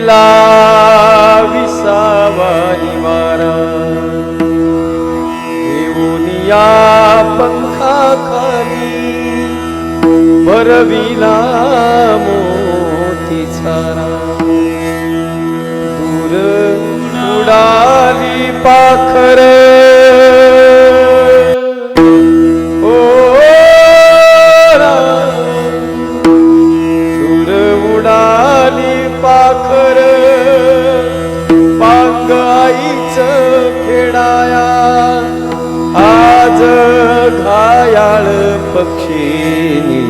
दिला विसावा निवारा येऊनिया पंखा खाली भरविला मोती छारा दूर उडाली पाखर आज घायाळ पक्षीनी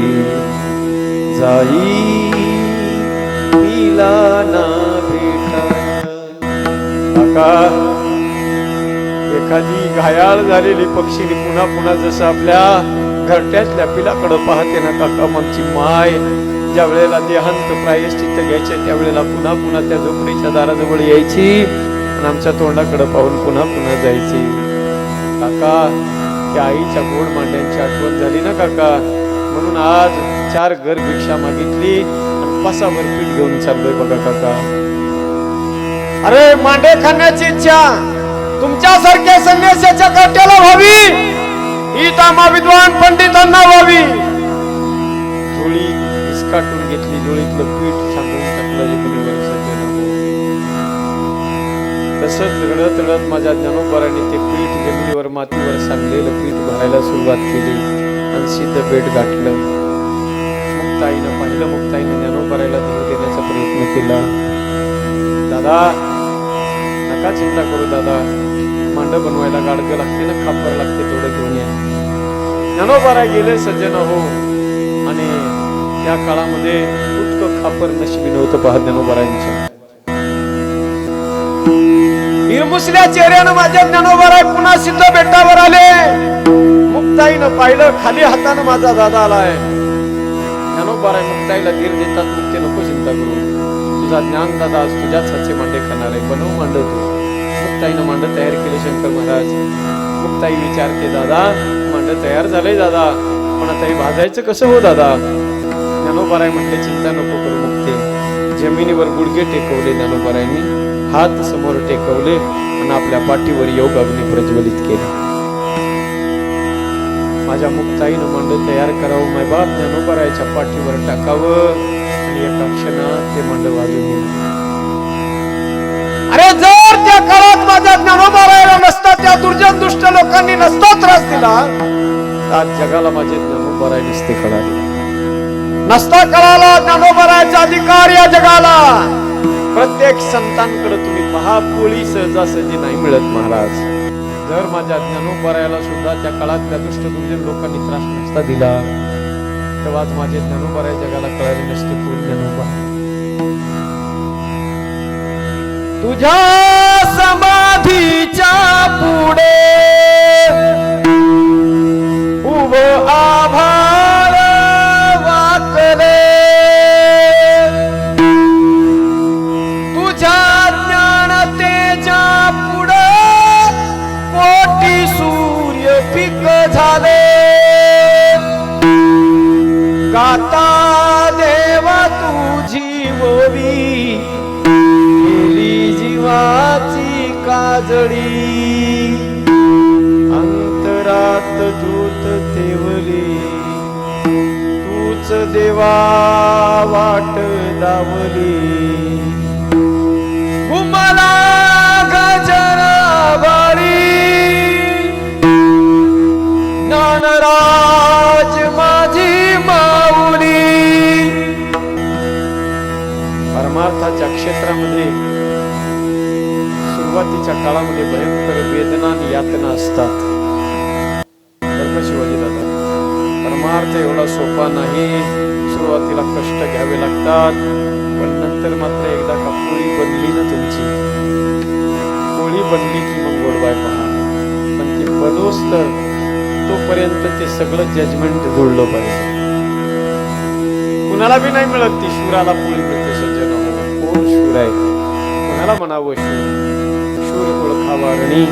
जाई पिला ना भेटा काका एखादी घायाळ झालेली पक्षीने पुन्हा पुन्हा जसं आपल्या घरट्यातल्या पिलाकडं पाहते ना काका आमची माय ज्या वेळेला देहांत प्रायश्चित्त घ्यायचे त्यावेळेला पुन्हा पुन्हा त्या झोपडीच्या दाराजवळ यायची आणि आमच्या तोंडाकडं पाहून पुन्हा पुन्हा जायची. काका त्या आईच्या गोड मांड्यांची आठवण झाली ना काका? म्हणून आज चार घर भिक्षा मागितली आणि पासावर पीठ घेऊन चाललोय बघा काका. अरे मांडे खाण्याची इच्छा. तुमच्यासारख्या संन्यासाच्या काट्याला व्हावी. ही तामा विद्वान पंडितांना व्हावी. इसकाटून घेतली झोळीतलं पीठ सांगून टाकलं तसंच रडत रडत माझ्या ज्ञानोबराने ते पीठ जमिनीवर मातीवर सांडलेलं पीठ भरायला सुरुवात केली आणि सिद्ध पेट गाठलं. मुक्ताईनं पाहिलं मुक्ताईनं ज्ञानोबरायला धीर देण्याचा प्रयत्न केला. दादा नका चिंता करू दादा. मांड बनवायला गाडगं लागते ना खापर लागते तेवढं घेऊन या. ज्ञानोबारा गेले सज्जन हो. आणि त्या काळामध्ये उतकं खापर नशिबी नव्हतं पहा ज्ञानोबारांच्या निर्मुसल्या चेहऱ्यानं माझ्या ज्ञानोबाराय पुन्हा सिद्ध बेटावर आले. मुक्ताईनं पाहिलं खाली हातानं माझा दादा आलाय. ज्ञानोबाराय मुक्ताईला धीर देतात मुक्ती नको चिंता करू. तुझा ज्ञान दादा आज तुझ्याच हातचे मांडे खाणार आहे. बनवू मांड तू. मुक्ताईनं मांड तयार केले शंकर महाराज. मुक्ताई विचारते दादा मांड तयार झाले दादा. पण आता हे भाजायचं कसं हो दादा? ज्ञानोबाराय म्हटले चिंता नको करू मुक्ते. जमिनीवर गुडघे टेकवले ज्ञानोबारायांनी हात समोर टेकवले आणि आपल्या पाठीवर योग अग्नी प्रज्वलित केले. माझ्या मुक्ताईनं मांड तयार करावं माय बाप ज्ञानोबारायच्या पाठीवर टाकावं आणि एका क्षणात ते मांड वाजून अरे जर त्या काळात माझ्या ज्ञानोबारायला नसता त्या दुर्जन दुष्ट लोकांनी नसता त्रास दिला आज जगाला माझे ज्ञानोबराय नसते कळाले. नसता कळाला ज्ञानोबरायचा अधिकार या जगाला. प्रत्येक संतांकडे तुम्ही पहा पोळी सहजासहजी नाही मिळत महाराज. जर माझ्या ज्ञानोबारायाला सुद्धा त्या काळातल्या दुष्ट दुर्जन लोकांनी त्रास नसता दिला तेव्हा माझे ज्ञानोबाराय जगाला कळाले नसते कोण ज्ञानोबा तुझ्या समाधीच्या पुढे आता देवा तुझी ओवी गेली जीवाची काजळी. अंतरात ज्योत तेवली तूच देवा वाट दावली ज्या क्षेत्रामध्ये सुरुवातीच्या काळामध्ये भयंकर वेदना आणि यातना असतात. शिवाजी दादा परमार्थ एवढा सोपा नाही. सुरुवातीला कष्ट घ्यावे लागतात पण नंतर मात्र एकदा का पोळी बनली ना तुमची? पोळी बनली की मग गोडवाय पहा. पण ती बनोस तर तोपर्यंत ते सगळं जजमेंट जुळलं पाहिजे. कुणाला बी नाही मिळत ती शिवराला पोळी हो. कोण आहे कुणाला म्हणावं शूर शूर ओळखावा रणी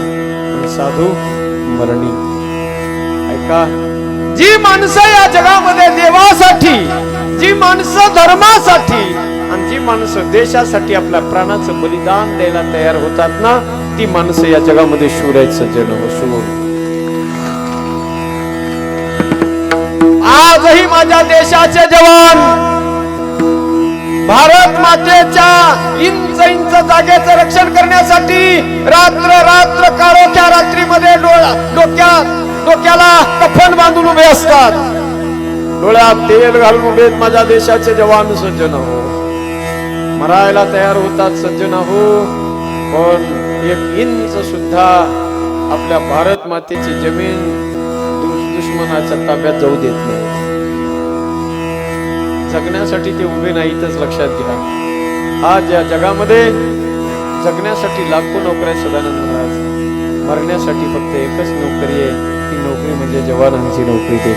आणि साधू मरणी. ऐका जी माणसं या जगामध्ये देवासाठी जी माणसं धर्मासाठी आणि जी माणसं देशासाठी आपल्या प्राणाचं बलिदान द्यायला तयार होतात ना ती माणसं या जगामध्ये शूर आहेत सुरू आजही माझ्या देशाचे जवान भारत मातेच्या इंच इंच जागेचं रक्षण करण्यासाठी रात्र रात्र काळोख्या रात्रीमध्ये डोळा डोक्यात डोक्याला कफन बांधून उभे असतात. डोळ्यात तेल घालून उभे माझ्या देशाचे जवान सज्जन हो. मरायला तयार होतात सज्जन हो. पण एक इंच सुद्धा आपल्या भारत मातेची जमीन दुश्मनाच्या ताब्यात जाऊ देत नाही. जगण्यासाठी ते उभे नाहीतच लक्षात घ्या. आज या जगामध्ये जगण्यासाठी लाखो नोकऱ्या सदानंद महाराज. मरण्यासाठी फक्त एकच नोकरी आहे ती नोकरी म्हणजे जवानांची नोकरी देश